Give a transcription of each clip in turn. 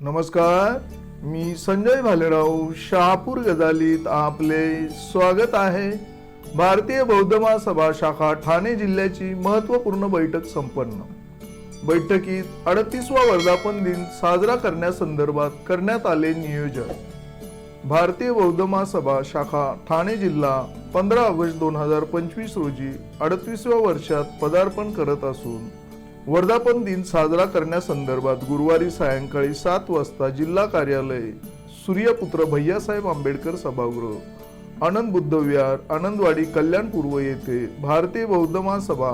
नमस्कार मी संजय भालेराव शहापूर गजालीत आपले स्वागत आहे. भारतीय बौद्ध महासभा शाखा ठाणे जिल्ह्याची महत्त्वपूर्ण बैठक संपन्न. बैठकीत अडतीसवा वर्धापन दिन साजरा करण्यासंदर्भात करण्यात आले नियोजन. भारतीय बौद्ध महासभा शाखा ठाणे जिल्हा पंधरा ऑगस्ट दोन हजार पंचवीस रोजी अडतीसव्या वर्षात पदार्पण करत असून वर्धापन दिन साजरा करण्यासंदर्भात गुरुवारी सायंकाळी सात वाजता जिल्हा कार्यालय सूर्यपुत्र भैयासाहेब आंबेडकर सभागृह आनंद बुद्ध विहार आनंदवाडी कल्याण पूर्व येथे भारतीय बौद्ध महासभा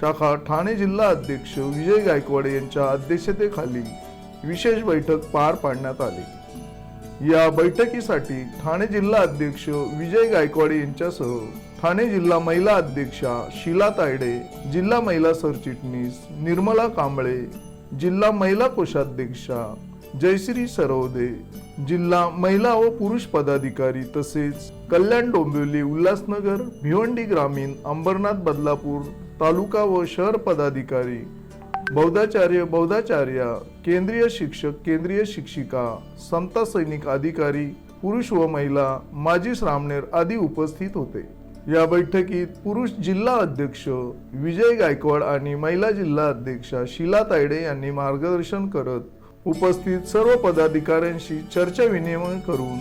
शाखा ठाणे जिल्हा अध्यक्ष विजय गायकवाड यांच्या अध्यक्षतेखाली विशेष बैठक पार पाडण्यात आली. या बैठकीसाठी ठाणे जिल्हा अध्यक्ष विजय गायकवाड यांच्यासह ठाणे जिल्हा महिला अध्यक्षा शीला तायडे जिल्हा महिला सरचिटणीस निर्मला कांबळे जिल्हा महिला कोषाध्यक्षा जयश्री सरवदे जिल्हा महिला व पुरुष पदाधिकारी तसेच कल्याण डोंबिवली उल्हासनगर भिवंडी ग्रामीण अंबरनाथ बदलापूर तालुका व शहर पदाधिकारी बौद्धाचार्य बौद्धाचार्य केंद्रीय शिक्षक केंद्रीय शिक्षिका समता सैनिक अधिकारी पुरुष व महिला माजी श्रामणेर आदी उपस्थित होते. या बैठकीत पुरुष जिल्हा अध्यक्ष विजय गायकवाड आणि महिला जिल्हा अध्यक्षा शीला तायडे यांनी मार्गदर्शन करत उपस्थित सर्व पदाधिकाऱ्यांशी चर्चा विनिमय करून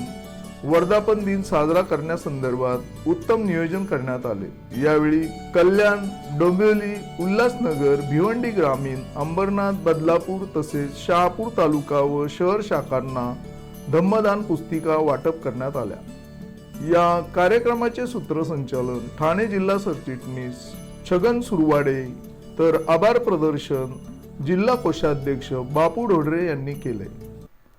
वर्धापन दिन साजरा करण्यासंदर्भात उत्तम नियोजन करण्यात आले. यावेळी कल्याण डोंबिवली उल्हासनगर भिवंडी ग्रामीण अंबरनाथ बदलापूर तसेच शहापूर तालुका व शहर शाखांना धम्मदान पुस्तिका वाटप करण्यात आल्या. या कार्यक्रमाचे सूत्रसंचालन ठाणे जिल्हा सरचिटणीस छगन सुरवाडे तर आभार प्रदर्शन जिल्हा कोषाध्यक्ष बापू ढोडरे यांनी केले.